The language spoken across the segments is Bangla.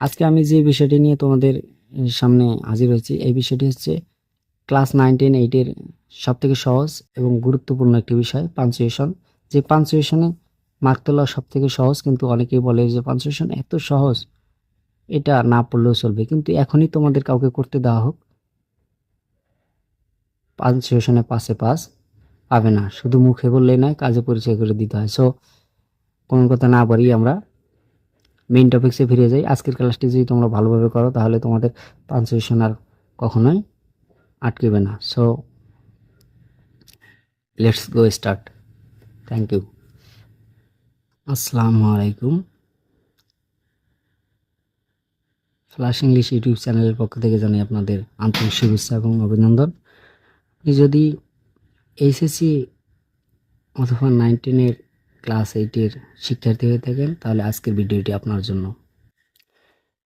আজকে আমি যে বিষয়টি নিয়ে তোমাদের সামনে হাজির হয়েছি, এই বিষয়টি হচ্ছে ক্লাস নাইন টেন এইটের সব থেকে সহজ এবং গুরুত্বপূর্ণ একটি বিষয়, পাঞ্চুয়েশন। যে পাঞ্চুয়েশনে মার্ক তোলা সব থেকে সহজ, কিন্তু অনেকেই বলে যে পাঞ্চুয়েশন এত সহজ, এটা না পড়লেও চলবে। কিন্তু এখনই তোমাদের কাউকে করতে দেওয়া হোক, পাঞ্চুয়েশনে পাশে পাস পাবে না। শুধু মুখে বললেই নয়, কাজে পরিচয় করে দিতে হয়। সো কোনো কথা না বাড়ি আমরা মেইন টপিক্সে ফিরে যাই। আজকের ক্লাসটি যদি তোমরা ভালোভাবে করো, তাহলে তোমাদের পাঞ্চুয়েশন আর কখনোই আটকেবে না। So let's go start thank you আসসালামু আলাইকুম। ফ্লাশ ইংলিশ ইউটিউব চ্যানেলের পক্ষ থেকে জানাই আপনাদের আন্তরিক শুভেচ্ছা এবং অভিনন্দন। আপনি যদি এইচএসসি অথবা নাইনটিনের ক্লাস এইটের শিক্ষার্থী হয়ে থাকেন, তাহলে আজকের ভিডিওটি আপনার জন্য।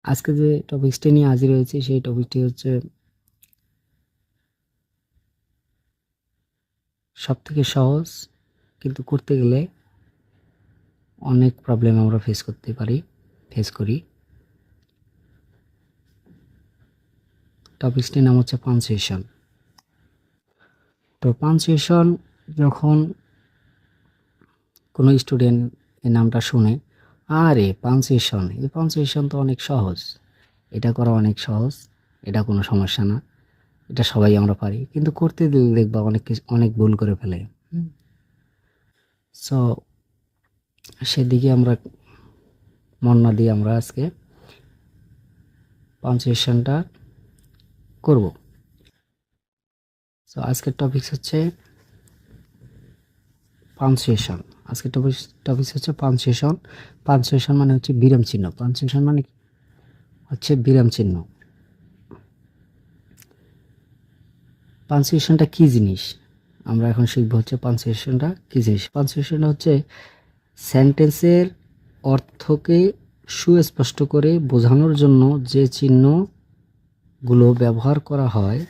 আজকে যে টপিকসটি নিয়ে হাজির হয়েছে, সেই টপিকটি হচ্ছে সব থেকে সহজ কিন্তু করতে গেলে অনেক প্রবলেম আমরা ফেস করতে পারি ফেস করি। টপিকসটির নাম হচ্ছে পাঞ্চুয়েশন তো পাঞ্চুয়েশন যখন কোনো স্টুডেন্ট এই নামটা শুনে, আরে পাঞ্চুয়েশন এই পাঞ্চুয়েশন তো অনেক সহজ। এটা করা অনেক সহজ, এটা কোনো সমস্যা না। এটা সবাই আমরা পারি। কিন্তু করতে দিলে দেখবা অনেক কিছু, অনেক ভুল করে ফেলে। সো সেদিকে আমরা মন না দিয়ে আমরা আজকে পাঞ্চুয়েশনটা করব। সো আজকের টপিক হচ্ছে পাঞ্চুয়েশন আজকের টপিক টপিক হচ্ছে পাঞ্চুয়েশন পাঞ্চুয়েশন মানে হচ্ছে বিরাম চিহ্ন। পাঞ্চুয়েশন মানে হচ্ছে বিরাম চিহ্ন। পাঞ্চুয়েশনটা কি জিনিস? আমরা এখন শিখব হচ্ছে পাঞ্চুয়েশনটা কি জিনিস? পাঞ্চুয়েশনটা হচ্ছে সেন্টেন্সের অর্থকে সুস্পষ্ট করে বোঝানোর জন্য যে চিহ্নগুলো ব্যবহার করা হয়,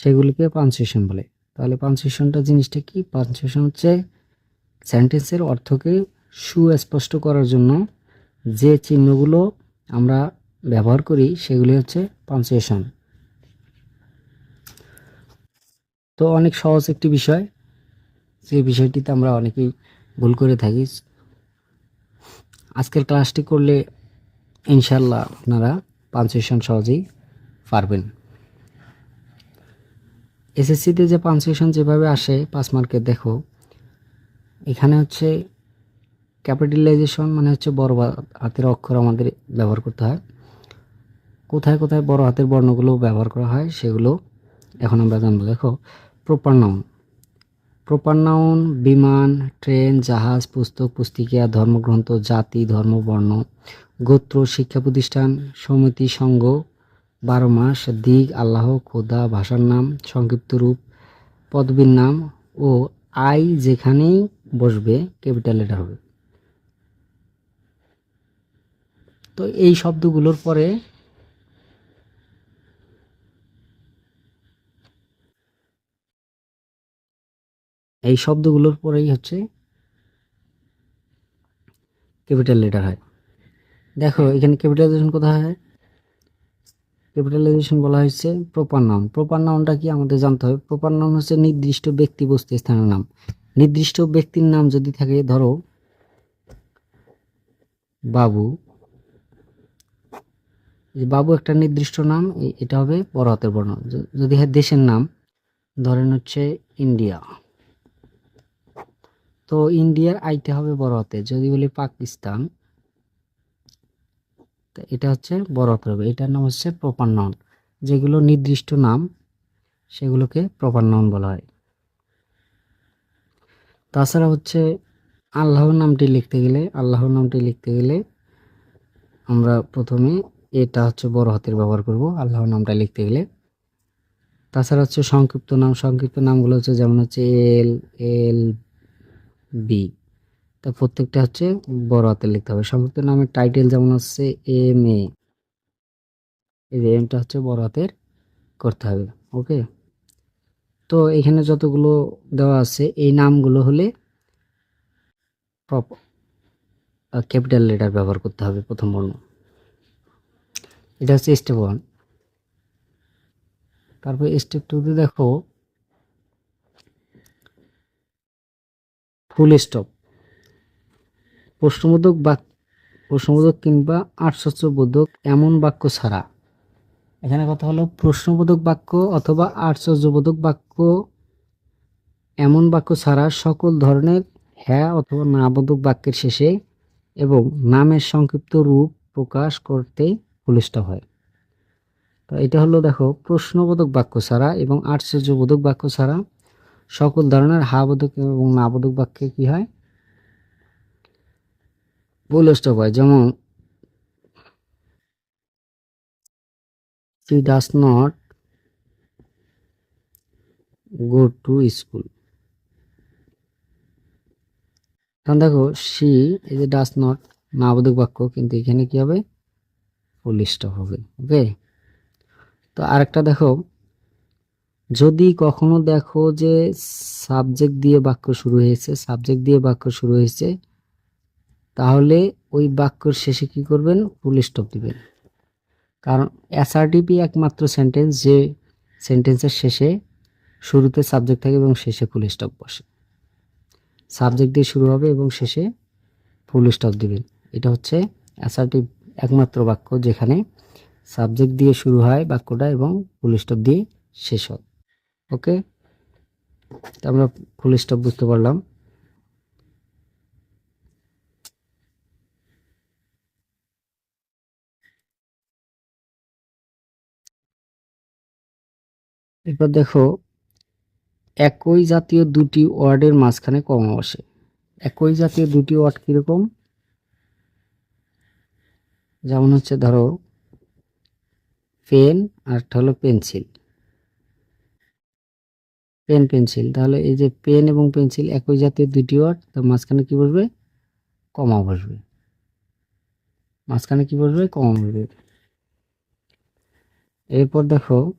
সেগুলিকে পাঞ্চুয়েশন বলে। তাহলে পাঞ্চুয়েশনটা জিনিসটা কি? পাঞ্চুয়েশন হচ্ছে সেন্টেন্সের অর্থকে সুস্পষ্ট করার জন্য যে চিহ্নগুলো আমরা ব্যবহার করি, সেগুলি হচ্ছে পাঞ্চুয়েশন। তো অনেক সহজ একটি বিষয়। যে বিষয়টিতে আমরা অনেকেই ভুল করে থাকি। আজকের ক্লাসটি করলে ইনশাল্লাহ আপনারা পাঞ্চুয়েশন সহজেই পারবেন। এসএসসিতে যে পাঞ্চুয়েশন যেভাবে আসে পাঁচ মার্কের দেখো, এখানে হচ্ছে ক্যাপিটালাইজেশন মানে হচ্ছে বড় হাতের অক্ষর আমাদের ব্যবহার করতে হয়। কোথায় কোথায় বড় হাতের বর্ণগুলো ব্যবহার করা হয়, সেগুলো এখন আমরা জানব। দেখো প্রপার নাউন প্রপার নাউন বিমান, ট্রেন, জাহাজ, পুস্তক, পুস্তিকা, ধর্মগ্রন্থ, জাতি, ধর্ম, বর্ণ, গোত্র, শিক্ষা প্রতিষ্ঠান, সমিতি, সংঘ বারো মাস দিক আল্লাহ, খোদা, ভাষার নাম, সংক্ষিপ্ত রূপ, পদবীর নাম ও আই যেখানেই বসবে, ক্যাপিটাল লেটার হবে। তো এই শব্দগুলোর পরে এই শব্দগুলোর পরেই হচ্ছে ক্যাপিটাল লেটার হয়। দেখো, এখানে ক্যাপিটালাইজেশন কোথায় হয়? ক্যাপিটালাইজেশন বলা হয়েছে প্রপার নাউন প্রপার নাউনটা কি আমাদের জানতে হবে? প্রপার নাউন হচ্ছে নির্দিষ্ট ব্যক্তি বস্তু স্থানের নাম। নির্দিষ্ট ব্যক্তির নাম যদি থাকে, ধরো, বাবু। বাবু একটা নির্দিষ্ট নাম এটা হবে বড় হাতের বর্ণ। যদি হয় দেশের নাম, ধরেন হচ্ছে ইন্ডিয়া। তো ইন্ডিয়ার আইটা হবে বড় হাতে। যদি বলি পাকিস্তান এটা হচ্ছে বড় হাতের হবে এটার নাম হচ্ছে প্রপার নাউন যেগুলো নির্দিষ্ট নাম, সেগুলোকে প্রপার নাউন বলা হয়। তাছাড়া হচ্ছে আল্লাহর নামটি লিখতে গেলে, আল্লাহর নামটি লিখতে গেলে আমরা প্রথমে এটা হচ্ছে বড় হাতের ব্যবহার করব, আল্লাহর নামটা লিখতে গেলে। তাছাড়া হচ্ছে সংক্ষিপ্ত নাম, সংক্ষিপ্ত নামগুলো হচ্ছে যেমন হচ্ছে এল এল, বি। তা প্রত্যেকটা হচ্ছে বড় হাতে লিখতে হবে। সংক্ষিপ্ত নামের টাইটেল যেমন হচ্ছে এম এ এই যে এমটা হচ্ছে বড় হাতের করতে হবে ওকে তো এখানে যতগুলো দেওয়া আছে, এই নামগুলো হলে ক্যাপিটাল লেটার ব্যবহার করতে হবে প্রথম বর্ণ। এটা হচ্ছে স্টেপ ওয়ান তারপর স্টেপ টুতে দেখো ফুল স্টপ প্রশ্নবোধক বাক প্রশ্নবোধক কিংবা আশ্চর্যবোধক এমন বাক্য ছাড়া। এখানে কথা হলো প্রশ্নবোধক বাক্য অথবা আশ্চর্যবোধক বাক্য এমন বাক্য ছাড়া সকল ধরনের হ্যাঁ অথবা না বোধক বাক্যের শেষে এবং নামের সংক্ষিপ্ত রূপ প্রকাশ করতে ফুল হয়। তো এটা হলো দেখো, প্রশ্নবোধক বাক্য ছাড়া এবং আশ্চর্যবোধক বাক্য ছাড়া সকল ধরনের হাবোধক এবং না বোধক বাক্যে কি হয়? ফুল স্টপ হয় যেমন she does not go to school এখন দেখো সি এই যে ডাস নট নাবোধক বাক্য, কিন্তু এখানে কি হবে? ফুল স্টপ হবে ওকে তো আরেকটা দেখো, যদি কখনো দেখো যে সাবজেক্ট দিয়ে বাক্য শুরু হয়েছে সাবজেক্ট দিয়ে বাক্য শুরু হয়েছে তাহলে ওই বাক্যর শেষে কি করবেন? ফুল স্টপ দিবেন। কারণ অ্যাসার্টিভই একমাত্র সেন্টেন্স যে সেন্টেন্সের শেষে শুরুতে সাবজেক্ট থাকে এবং শেষে ফুল স্টপ বসে। সাবজেক্ট দিয়ে শুরু হবে এবং শেষে ফুল স্টপ দিবেন। এটা হচ্ছে অ্যাসার্টিভ একমাত্র বাক্য যেখানে সাবজেক্ট দিয়ে শুরু হয় বাক্যটা এবং ফুল স্টপ দিয়ে শেষ হয়। ওকে তো আমরা ফুল স্টপ বুঝতে পারলাম। এরপর দেখো, একই জাতীয় দুটি ওয়ার্ডের মাঝখানে কমা বসে। একই জাতীয় দুটি ওয়ার্ড কীরকম? যেমন হচ্ছে ধরো, পেন আর হলো পেন্সিল। Pen, pencil. তাহলে এই যে পেন এবং পেন্সিল একই জাতীয় দুটি ওয়ার্ড, তার মাঝখানে কি বসবে? কমা বসবে। মাঝখানে কি বসবে? কমা বসবে। এরপর দেখো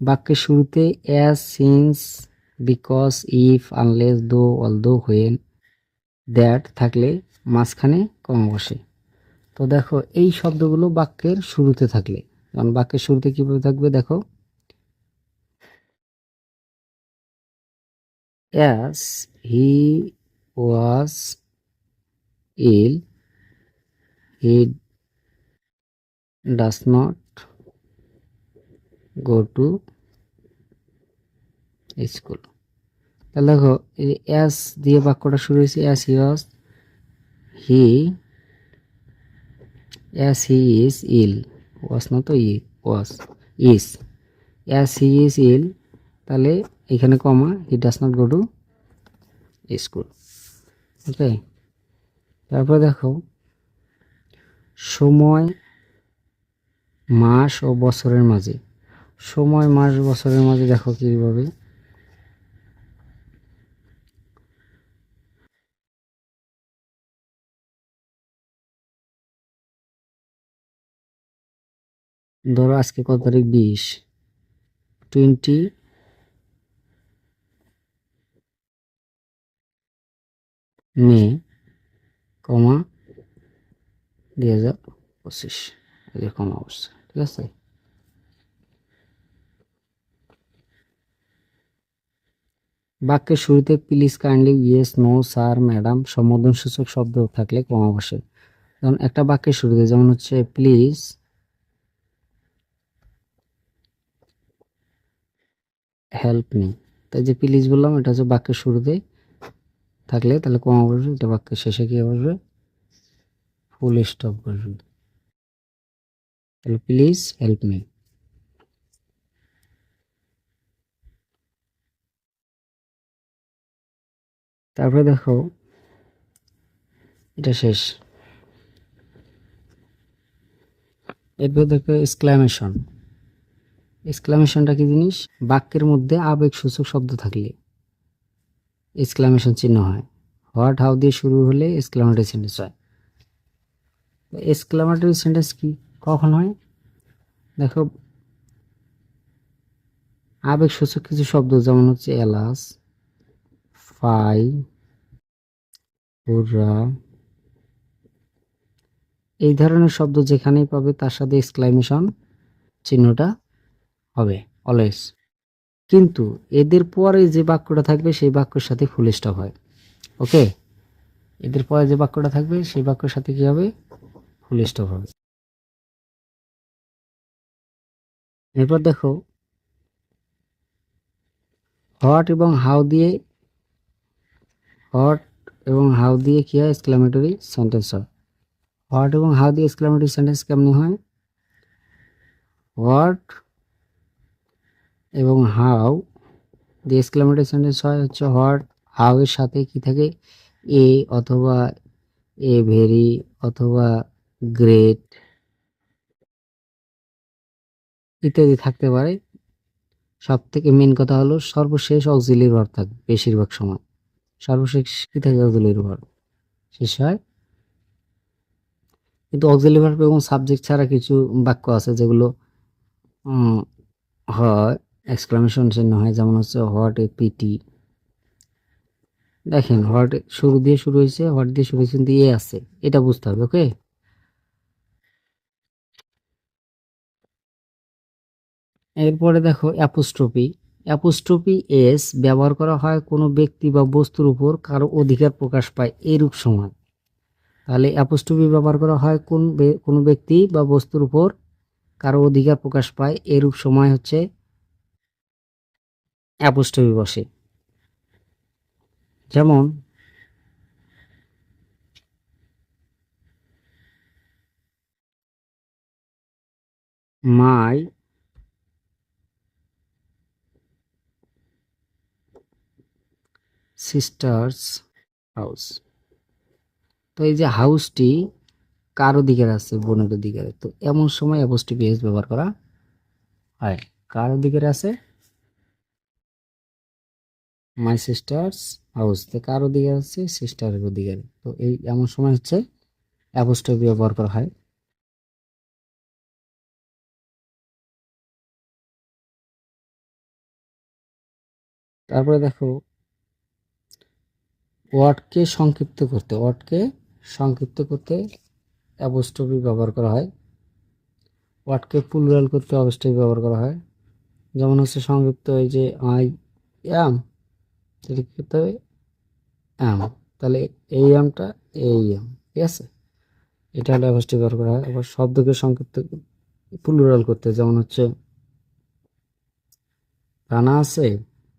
বাক্যের শুরুতে as since because if unless though although when that থাকলে মাঝখানে কম বসে। তো দেখো, এই শব্দগুলো বাক্যের শুরুতে থাকলে কারণ বাক্যের শুরুতে কীভাবে থাকবে, দেখো? As he was ill he does not go to school তাহলে দেখো অ্যাস দিয়ে বাক্যটা শুরু হয়েছে as he was he as he is ill was না তো ই was is as he is ill তাহলে এখানে comma he does not go to school okay তারপর দেখো, সময়, মাস ও বছরের মাঝে। সময়, মাস, বছরের মাঝে দেখো কীভাবে। ধরো আজকে কত তারিখ? বিশ। টোয়েন্টি। মে, কমা, দুই হাজার পঁচিশ। কমা অবস্থা, ঠিক আছে? বাক্যের শুরুতে please kindly yes no sir madam সম্বোধনসূচক শব্দ থাকলে কমা বসে যেমন একটা বাক্যের শুরুতে, যেমন হচ্ছে প্লিজ হেল্প মি তাই যে প্লিজ বললাম, এটা হচ্ছে বাক্যের শুরুতে থাকলে তাহলে কমা বসবে এটা বাক্যের শেষে কি বসবে। ফুল স্টপ বসবে। তাহলে প্লিজ হেল্প মি তারপরে দেখো, এটা শেষ। এরপর দেখো এক্সক্লামেশন এক্সক্লামেশনটা কি জিনিস? বাক্যের মধ্যে আবেগ সূচক শব্দ থাকলে এক্সক্লামেশন চিহ্ন হয়। হোয়াট হাউ দিয়ে শুরু হলে এক্সক্লামেটরি সেন্টেন্স হয়। এক্সক্লামেটরি সেন্টেন্স কি? কখন হয়? দেখো, আবেগ সূচক কিছু শব্দ যেমন হচ্ছে এলাস ফাই হুররা এই ধরনের শব্দ যেখানেই পাবে, তার সাথে এক্সক্লামেশন চিহ্নটা হবে অলওয়েজ কিন্তু এদের পরে যে বাক্যটা থাকবে, সেই বাক্যের সাথে ফুল স্টপ হয়। ওকে? এদের পরে যে বাক্যটা থাকবে, সেই বাক্যের সাথে কি হবে? ফুল স্টপ হবে। এরপর দেখো হট এবং হাউ দিয়ে হট এবং হাউ দিয়ে কি হয়? এক্সক্লামেটরি সেন্টেন্স হয়। হট এবং হাউ দিয়ে এক্সক্লামেটরি সেন্টেন্স কেমনি হয়? হোয়াট এবং হাউ দিয়ে এক্সক্লামেটরি সেন্টেন্স হয় হচ্ছে হোয়াট হাউ এর সাথে কি থাকে? এ অথবা এ ভেরি অথবা গ্রেট ইত্যাদি থাকতে পারে। সব থেকে মেন কথা হলো সর্বশেষ অক্সিলির ভার্ব থাকবে বেশিরভাগ সময়। সর্বশেষ অক্সিলির ভার্ব শেষ হয়। কিন্তু অক্সিলির ভার্ব এবং সাবজেক্ট ছাড়া কিছু বাক্য আছে যেগুলো হয় এক্সক্লামেশন চিহ্ন হয়, যেমন হচ্ছে হোয়াট এ পিটি দেখেন হোয়াট শুরু দিয়ে শুরু হয়েছে হোয়াট দিয়ে শুরু হয়েছে, কিন্তু এ আছে, এটা বুঝতে হবে ওকে এরপরে দেখো অ্যাপোস্ট্রপি অ্যাপোস্ট্রপি এস ব্যবহার করা হয় কোনো ব্যক্তি বা বস্তুর উপর কারও অধিকার প্রকাশ পায় এরূপ সময় তাহলে অ্যাপোস্ট্রপি ব্যবহার করা হয় কোন কোনো ব্যক্তি বা বস্তুর উপর কারও অধিকার প্রকাশ পায় এরূপ সময় হচ্ছে অ্যাপোস্ট্রপি বসে। যেমন মাই সিস্টার্স হাউস তো এই যে হাউসটি কার অধিকার আছে বোনের অধিকারে তো এমন সময় অ্যাপোস্ট্রপি এস ব্যবহার করা হয়। কার অধিকারে আছে? মাই সিস্টার্স হাউস তো কার অধিকার আছে? সিস্টারের অধিকারে তো এই এমন সময় হচ্ছে অ্যাপোস্ট্রপি ব্যবহার করা হয়। তারপরে দেখো ওয়ার্ডকে সংক্ষিপ্ত করতে, ওয়ার্ডকে সংক্ষিপ্ত করতে অ্যাপোস্ট্রপি ব্যবহার করা হয়। ওয়ার্ডকে প্লুরাল করতে অবস্ট্রপি ব্যবহার করা হয়। যেমন হচ্ছে সংক্ষিপ্ত এই যে আই, অ্যাম এটা কি করতে হবে? অ্যাম। তাহলে এই আমটা এই আম ঠিক আছে? এটা হলো অবস্ট্রপি ব্যবহার করা হয়। আবার শব্দকে সংক্ষিপ্ত প্লুরাল করতে, যেমন হচ্ছে রানা আছে,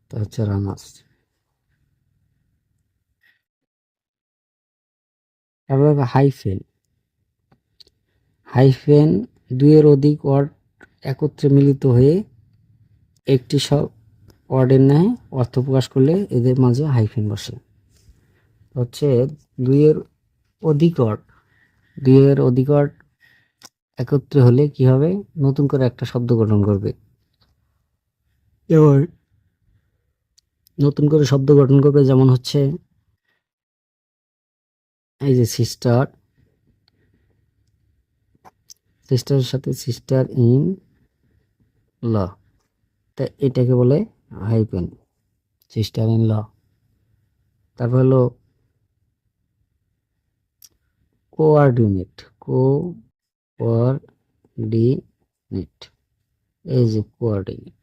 তা হচ্ছে রানা রানাস তারপরে হাইফেন হাইফেন দুইয়ের অধিক ওয়ার্ড একত্রে মিলিত হয়ে একটি সব ওয়ার্ডের ন্যায় অর্থ প্রকাশ করলে এদের মাঝে হাইফেন বসে। হচ্ছে দুইয়ের অধিক ওয়ার্ড দুইয়ের অধিক ওয়ার্ড একত্রে হলে কি হবে? নতুন করে একটা শব্দ গঠন করবে। এবার নতুন করে শব্দ গঠন করবে যেমন হচ্ছে এই যে সিস্টার সিস্টারের সাথে সিস্টার ইন ল তা এটাকে বলে হাইপেন সিস্টার ইন ল তারপর হলো কোয়ার্ডিনেট কো কোয়ার্ডিনেট এই যে কোয়ার্ডিনেট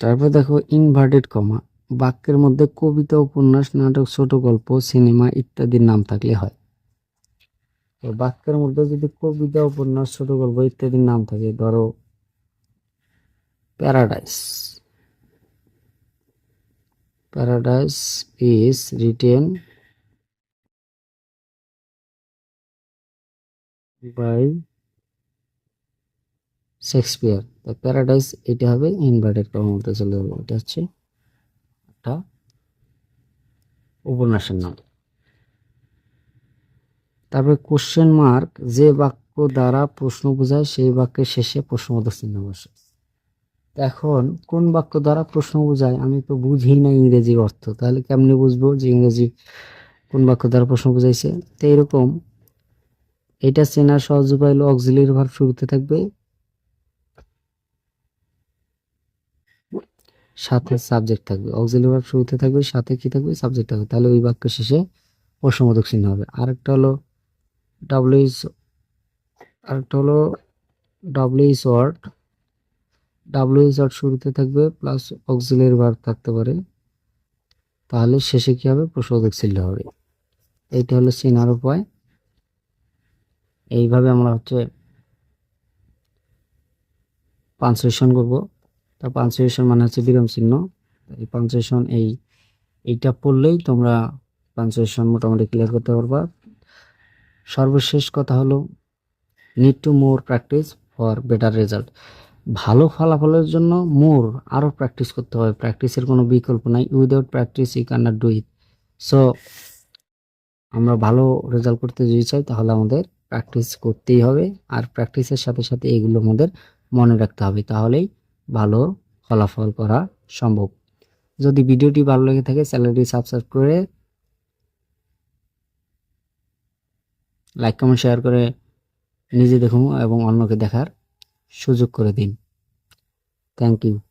তারপর দেখো ইনভার্টেড কমা বাক্যের মধ্যে কবিতা, উপন্যাস, নাটক, ছোট গল্প সিনেমা ইত্যাদির নাম থাকলে হয়। তো বাক্যের মধ্যে যদি কবিতা, উপন্যাস, ছোট গল্প ইত্যাদির নাম থাকে, ধরো paradise paradise is written by Shakespeare তো প্যারাডাইস এটা হবে ইনভার্টেড কমার মধ্যে চলে যাবে এটা হচ্ছে একটা উপন্যাসের নাম। তারপরে কোশ্চেন মার্ক যে বাক্য দ্বারা প্রশ্ন বোঝায়, সেই বাক্যের শেষে প্রশ্নবোধক চিহ্ন বসে। এখন কোন বাক্য দ্বারা প্রশ্ন বোঝায়? আমি তো বুঝি না ইংরেজি অর্থ, তাহলে কেমনি বুঝব যে ইংরেজি কোন বাক্য দ্বারা প্রশ্ন বোঝাইছে? তো এরকম, এটা চেনার সহজ উপায় হলো অক্সিলিয়ারি ভার্ব শুরুতে থাকবে। সাথে সাবজেক্ট থাকবে। অক্সিলারি ভার্ব শুরুতে থাকবে সাথে কি থাকবে? সাবজেক্ট থাকবে। তাহলে ওই বাক্য শেষে প্রশ্নবোধক চিহ্ন হবে। আরেকটা হলো ডাব্লিউ ইজ আরেকটা হলো W is word W is word শুরুতে থাকবে প্লাস অক্সিলারি ভার্ব থাকতে পারে। তাহলে শেষে কি হবে? প্রশ্নবোধক চিহ্ন হবে। এইটা হলো চেনার উপায়। এইভাবে আমরা হচ্ছে পাঞ্চুয়েশন করব। তা পাঞ্চুয়েশন মানে হচ্ছে বিরাম চিহ্ন। এই পাঞ্চুয়েশন এই, এইটা পড়লেই তোমরা পাঞ্চুয়েশন মোটামুটি ক্লিয়ার করতে পারবা। সর্বশেষ কথা হলো need to more practice for better result ভালো ফলাফলের জন্য মোর আরও প্র্যাকটিস করতে হবে। প্র্যাকটিসের কোনো বিকল্প নাই। Without practice you can not do it so আমরা ভালো রেজাল্ট করতে যদি চাই, তাহলে আমাদের প্র্যাকটিস করতেই হবে। আর প্র্যাকটিসের সাথে সাথে এগুলো আমাদের মনে রাখতে হবে। তাহলেই ভালো ফলাফল করা সম্ভব। যদি ভিডিওটি ভালো লেগে থাকে, চ্যানেলটি সাবস্ক্রাইব করে লাইক, কমেন্ট, শেয়ার করে নিজে দেখুন এবং অন্যকে দেখার সুযোগ করে দিন। Thank you.